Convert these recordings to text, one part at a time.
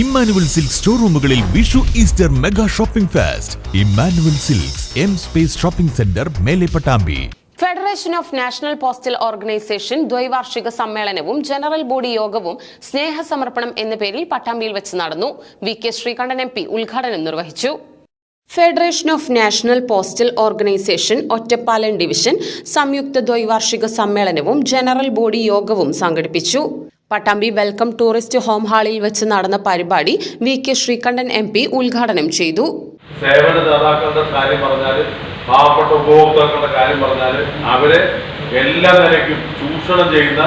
Emmanuel silk store റൂമുകളിൽ Vishu Easter mega shopping fest. Emmanuel silks M space shopping centre Mele Pattambi federation of national postal organisation ദ്വൈവാർഷിക സമ്മേളനവും general body യോഗവും സ്നേഹസമർപ്പണം എന്ന പേരിൽ പട്ടാമ്പിയിൽ വെച്ച് നടന്നു. V K Sreekandan M P ഉദ്ഘാടനം നിർവഹിച്ചു. Federation of national postal organisation Ottapalam division സംയുക്ത ദ്വൈവാർഷിക സമ്മേളനവും ജനറൽ ബോഡി യോഗവും സംഘടിപ്പിച്ചു. പട്ടാമ്പി വെൽക്കം ടൂറിസ്റ്റ് ഹോം ഹാളിൽ വെച്ച് നടന്ന പരിപാടി V K Sreekandan M P ഉദ്ഘാടനം ചെയ്തു. സേവനദാതാക്കളുടെ കാര്യം പറഞ്ഞാൽ പാവപ്പെട്ട ഉപഭോക്താക്കളുടെ കാര്യം പറഞ്ഞാൽ അവരെ എല്ലാ നിലയ്ക്കും ചൂഷണം ചെയ്യുന്ന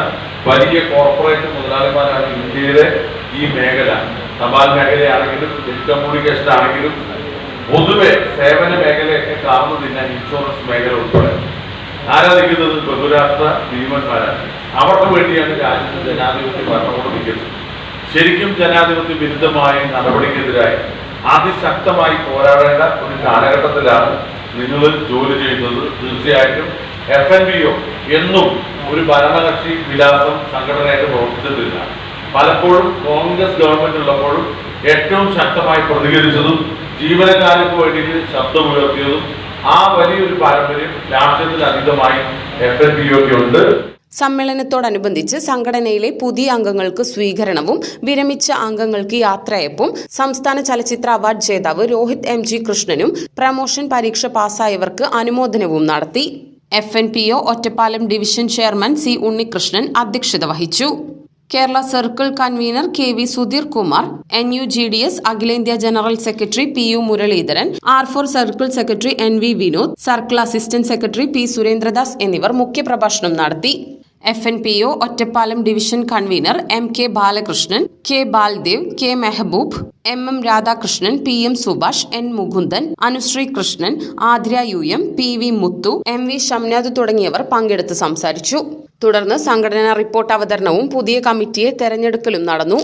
വലിയ കോർപ്പറേറ്റ് മുതലാളിമാരാണ് ഇന്ത്യയിലെ ഈ മേഖല. തപാൽ മേഖലയാണെങ്കിലും ടെലികമ്മ്യൂണിക്കേഷൻ ആണെങ്കിലും പൊതുവെ സേവന മേഖലയൊക്കെ കാർന്നു തിന്നാൻ ഇൻഷുറൻസ് മേഖല ഉൾപ്പെടെ. ആരാധിക്കുന്നത് ബഹുരാഷ്ട്ര ഭീമന്മാരാണ്. അവർക്ക് വേണ്ടിയാണ് രാജ്യത്ത് ജനാധിപത്യ ഭരണകൂടം ശരിക്കും ജനാധിപത്യ വിരുദ്ധമായ നടപടിക്കെതിരായി അതിശക്തമായി പോരാടേണ്ട ഒരു കാലഘട്ടത്തിലാണ് നിങ്ങൾ ജോലി ചെയ്യുന്നത്. തീർച്ചയായിട്ടും എഫ് എൻ ബി ഒ എന്നും ഒരു ഭരണകക്ഷി വിലാസം സംഘടനയായിട്ട് പ്രവർത്തിച്ചിട്ടില്ല. പലപ്പോഴും കോൺഗ്രസ് ഗവൺമെന്റ് ഉള്ളപ്പോഴും ഏറ്റവും ശക്തമായി പ്രതികരിച്ചതും ജീവനക്കാർക്ക് വേണ്ടിയിട്ട് ശബ്ദമുയർത്തിയതും ആ വലിയൊരു പാരമ്പര്യം രാഷ്ട്രീയത്തിൽ അധികമായി എഫ് എൻ ബി ഒക്കെ ഉണ്ട്. സമ്മേളനത്തോടനുബന്ധിച്ച് സംഘടനയിലെ പുതിയ അംഗങ്ങൾക്ക് സ്വീകരണവും വിരമിച്ച അംഗങ്ങൾക്ക് യാത്രയപ്പും സംസ്ഥാന ചലച്ചിത്ര അവാർഡ് ജേതാവ് രോഹിത് എം ജി കൃഷ്ണനും പ്രമോഷൻ പരീക്ഷ പാസ്സായവർക്ക് അനുമോദനവും നടത്തി. F N P O Ottapalam division chairman C Unnikrishnan അധ്യക്ഷത വഹിച്ചു. Kerala circle convener K V Sudheer Kumar N U G D S അഖിലേന്ത്യാ general secretary P U Muraleedharan R four circle secretary N V Vinod circle assistant secretary P Surendradas എന്നിവർ മുഖ്യപ്രഭാഷണം നടത്തി. F N P O Ottapalam division convener M K Balakrishnan K Baldev K Mehboob M M Radhakrishnan P M Subhash N Mukundan Anusree Krishnan Athira U M P V Muthu M V Shamnad തുടങ്ങിയവർ പങ്കെടുത്ത് സംസാരിച്ചു. തുടർന്ന് സംഘടനാ report അവതരണവും പുതിയ കമ്മിറ്റിയെ തെരഞ്ഞെടുക്കലും നടന്നു.